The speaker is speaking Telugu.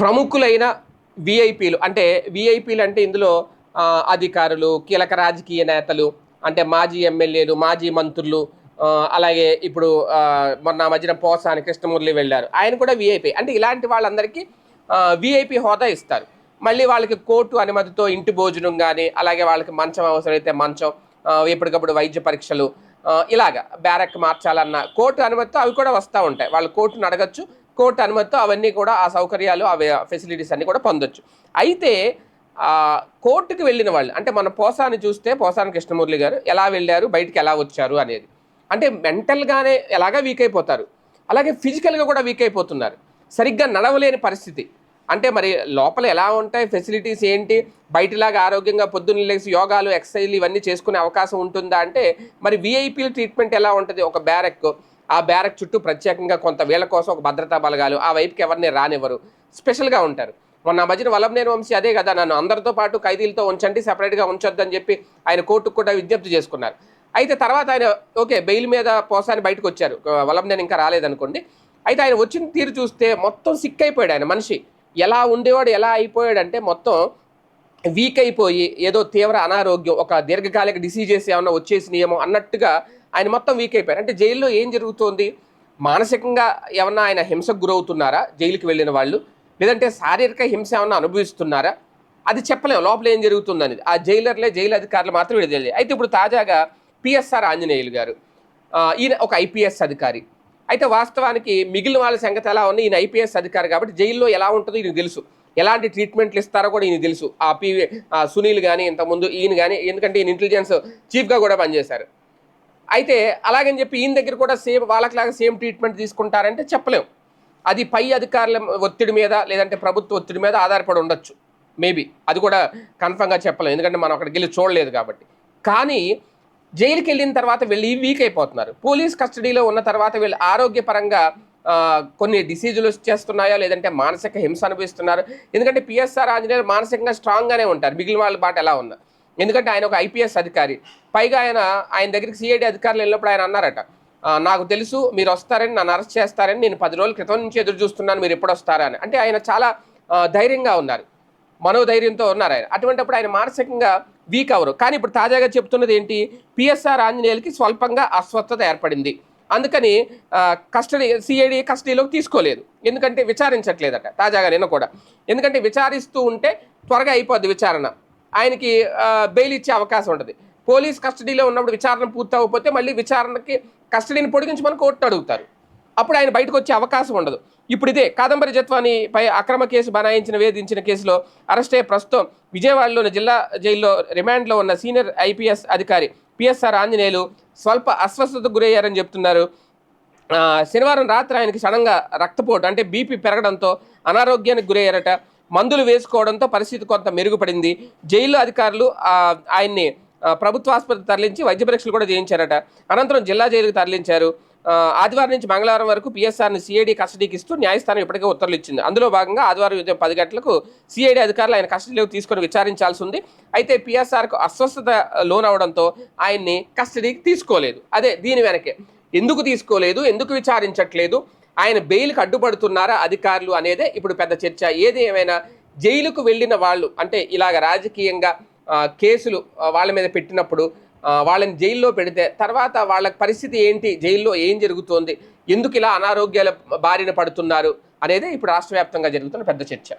ప్రముఖులైన విఐపీలు అంటే విఐపీలు అంటే ఇందులో అధికారులు కీలక రాజకీయ నేతలు అంటే మాజీ ఎమ్మెల్యేలు మాజీ మంత్రులు అలాగే ఇప్పుడు మొన్న మధ్యన పోసాని కృష్ణమురళి వెళ్ళారు. ఆయన కూడా విఐపీ అంటే ఇలాంటి వాళ్ళందరికీ విఐపీ హోదా ఇస్తారు. మళ్ళీ వాళ్ళకి కోర్టు అనుమతితో ఇంటి భోజనం కానీ అలాగే వాళ్ళకి మంచం అవసరమైతే మంచం ఎప్పటికప్పుడు వైద్య పరీక్షలు ఇలాగ ఇలాగా బ్యారక్ మార్చాలన్న కోర్టు అనుమతితో అవి కూడా వస్తూ ఉంటాయి. వాళ్ళు కోర్టును అడగచ్చు కోర్టు అనుమతితో అవన్నీ కూడా ఆ సౌకర్యాలు ఆ ఫెసిలిటీస్ అన్నీ కూడా పొందొచ్చు. అయితే కోర్టుకు వెళ్ళిన వాళ్ళు అంటే మన పోసాని చూస్తే పోసాని కృష్ణమురళి గారు ఎలా వెళ్ళారు బయటికి ఎలా వచ్చారు అనేది. అంటే మెంటల్గానే ఎలాగా వీక్ అయిపోతారు. అలాగే ఫిజికల్గా కూడా వీక్ అయిపోతున్నారు. సరిగ్గా నడవలేని పరిస్థితి. అంటే మరి లోపల ఎలా ఉంటాయి ఫెసిలిటీస్ ఏంటి బయటలాగా ఆరోగ్యంగా పొద్దున్న లేచి యోగాలు ఎక్సర్సైజ్లు ఇవన్నీ చేసుకునే అవకాశం ఉంటుందా అంటే మరి విఐపీల ట్రీట్మెంట్ ఎలా ఉంటుంది? ఒక బ్యారెక్ ఆ బ్యారెక్ చుట్టూ ప్రత్యేకంగా కొంత వీళ్ళ కోసం ఒక భద్రతా బలగాలు ఆ వైపుకి ఎవరిని రానివ్వరు. స్పెషల్గా ఉంటారు. మొన్న మధ్యన వల్లభనేని వంశీ అదే కదా నన్ను అందరితో పాటు ఖైదీలతో ఉంచండి సెపరేట్గా ఉంచొద్దని చెప్పి ఆయన కోర్టుకు కూడా విజ్ఞప్తి చేసుకున్నారు. అయితే తర్వాత ఆయన ఓకే బెయిల్ మీద పోసాని బయటకు వచ్చారు. వల్లభనేని ఇంకా రాలేదనుకోండి. అయితే ఆయన వచ్చిన తీరు చూస్తే మొత్తం సిక్ అయిపోయాడు ఆయన మనిషి. ఎలా ఉండేవాడు ఎలా అయిపోయాడంటే మొత్తం వీక్ అయిపోయి ఏదో తీవ్ర అనారోగ్యం ఒక దీర్ఘకాలిక డిసీజెస్ ఏమన్నా వచ్చేసినాయేమో అన్నట్టుగా ఆయన మొత్తం వీక్ అయిపోయారు. అంటే జైల్లో ఏం జరుగుతోంది? మానసికంగా ఏమన్నా ఆయన హింసకు గురవుతున్నారా? జైలుకి వెళ్ళిన వాళ్ళు? లేదంటే శారీరక హింస ఏమన్నా అనుభవిస్తున్నారా? అది చెప్పలేము. లోపల ఏం జరుగుతుందనేది. ఆ జైలర్లే జైలు అధికారులు మాత్రం విడుదల తెలియదు అయితే ఇప్పుడు తాజాగా పిఎస్ఆర్ ఆంజనేయులు గారు ఈయన ఒక ఐపీఎస్ అధికారి. అయితే వాస్తవానికి మిగిలిన వాళ్ళ సంగతి ఎలా ఉంది ఈయన ఐపీఎస్ అధికారి కాబట్టి జైల్లో ఎలా ఉంటుందో ఈయనకు తెలుసు. ఎలాంటి ట్రీట్మెంట్లు ఇస్తారో కూడా ఈయన తెలుసు. ఆ పివి సునీల్ కానీ ఇంతకుముందు ఈయన కానీ ఎందుకంటే ఈయన ఇంటెలిజెన్స్ చీఫ్గా కూడా పనిచేశారు. అయితే అలాగని చెప్పి ఈయన దగ్గర కూడా సేమ్ వాళ్ళకిలాగా సేమ్ ట్రీట్మెంట్ తీసుకుంటారంటే చెప్పలేం. అది పై అధికారుల ఒత్తిడి మీద లేదంటే ప్రభుత్వ ఒత్తిడి మీద ఆధారపడి ఉండొచ్చు. మేబీ అది కూడా కన్ఫర్మ్గా చెప్పలేం. ఎందుకంటే మనం అక్కడికి వెళ్ళి చూడలేదు కాబట్టి. కానీ జైలుకి వెళ్ళిన తర్వాత వెళ్ళి వీక్ అయిపోతున్నారు. పోలీస్ కస్టడీలో ఉన్న తర్వాత వీళ్ళు ఆరోగ్యపరంగా కొన్ని డిసీజులు వచ్చేస్తున్నాయో లేదంటే మానసిక హింస అనుభవిస్తున్నారు? ఎందుకంటే పిఎస్ఆర్ ఆంజనేయులు మానసికంగా స్ట్రాంగ్గానే ఉంటారు. మిగిలిన వాళ్ళ బాట ఎలా ఉన్నా. ఎందుకంటే ఆయన ఒక ఐపీఎస్ అధికారి. పైగా ఆయన ఆయన దగ్గరికి సిఐడి అధికారులు వెళ్ళినప్పుడు ఆయన అన్నారట. నాకు తెలుసు మీరు వస్తారని నన్ను అరెస్ట్ చేస్తారని నేను పది రోజుల క్రితం నుంచి ఎదురు చూస్తున్నాను మీరు ఎప్పుడు వస్తారా? అని. అంటే ఆయన చాలా ధైర్యంగా ఉన్నారు. మనోధైర్యంతో ఉన్నారు ఆయన. అటువంటిప్పుడు ఆయన మానసికంగా వీక్ అవరు కానీ ఇప్పుడు తాజాగా చెప్తున్నది ఏంటి? పిఎస్ఆర్ ఆంజనేయులకి స్వల్పంగా అస్వస్థత ఏర్పడింది. అందుకని కస్టడీ సిఐడి కస్టడీలోకి తీసుకోలేదు. ఎందుకంటే విచారించట్లేదట తాజాగా నిన్న కూడా. ఎందుకంటే విచారిస్తూ ఉంటే త్వరగా అయిపోద్ది విచారణ. ఆయనకి బెయిల్ ఇచ్చే అవకాశం ఉంటుంది. పోలీస్ కస్టడీలో ఉన్నప్పుడు విచారణ పూర్తవకపోతే మళ్ళీ విచారణకి కస్టడీని పొడిగించమని కోర్టు అడుగుతారు. అప్పుడు ఆయన బయటకు వచ్చే అవకాశం ఉండదు. ఇప్పుడు ఇదే కాదంబరి జత్వాని పై అక్రమ కేసు బనాయించిన వేధించిన కేసులో అరెస్ట్ అయ్యే ప్రస్తుతం విజయవాడలోని జిల్లా జైల్లో రిమాండ్లో ఉన్న సీనియర్ ఐపీఎస్ అధికారి పిఎస్ఆర్ ఆంజనేయులు స్వల్ప అస్వస్థతకు గురయ్యారని చెప్తున్నారు. శనివారం రాత్రి ఆయనకి సడన్గా రక్తపోటు అంటే బీపీ పెరగడంతో అనారోగ్యానికి గురయ్యారట. మందులు వేసుకోవడంతో పరిస్థితి కొంత మెరుగుపడింది. జైలు అధికారులు ఆయన్ని ప్రభుత్వ ఆసుపత్రి తరలించి వైద్య పరీక్షలు కూడా చేయించారట. అనంతరం జిల్లా జైలుకు తరలించారు. ఆదివారం నుంచి మంగళవారం వరకు పిఎస్ఆర్ని సిఐడి కస్టడీకి ఇస్తూ న్యాయస్థానం ఇప్పటికే ఉత్తర్వులు ఇచ్చింది అందులో భాగంగా ఆదివారం ఉదయం పది గంటలకు సిఐడి అధికారులు ఆయన కస్టడీలోకి తీసుకొని విచారించాల్సి ఉంది. అయితే పిఎస్ఆర్కు అస్వస్థత లోనవడంతో ఆయన్ని కస్టడీకి తీసుకోలేదు. అదే దీని వెనకే ఎందుకు తీసుకోలేదు? ఎందుకు విచారించట్లేదు? ఆయన బెయిల్కి అడ్డుపడుతున్నారా అధికారులు అనేదే ఇప్పుడు పెద్ద చర్చ. ఏది ఏమైనా జైలుకు వెళ్ళిన వాళ్ళు అంటే ఇలాగ రాజకీయంగా కేసులు వాళ్ళ మీద పెట్టినప్పుడు వాళ్ళని జైల్లో పెడితే తర్వాత వాళ్ళ పరిస్థితి ఏంటి? జైల్లో ఏం జరుగుతోంది? ఎందుకు ఇలా అనారోగ్యాల బారిన పడుతున్నారు? అనేది ఇప్పుడు రాష్ట్ర వ్యాప్తంగా జరుగుతున్న పెద్ద చర్చ.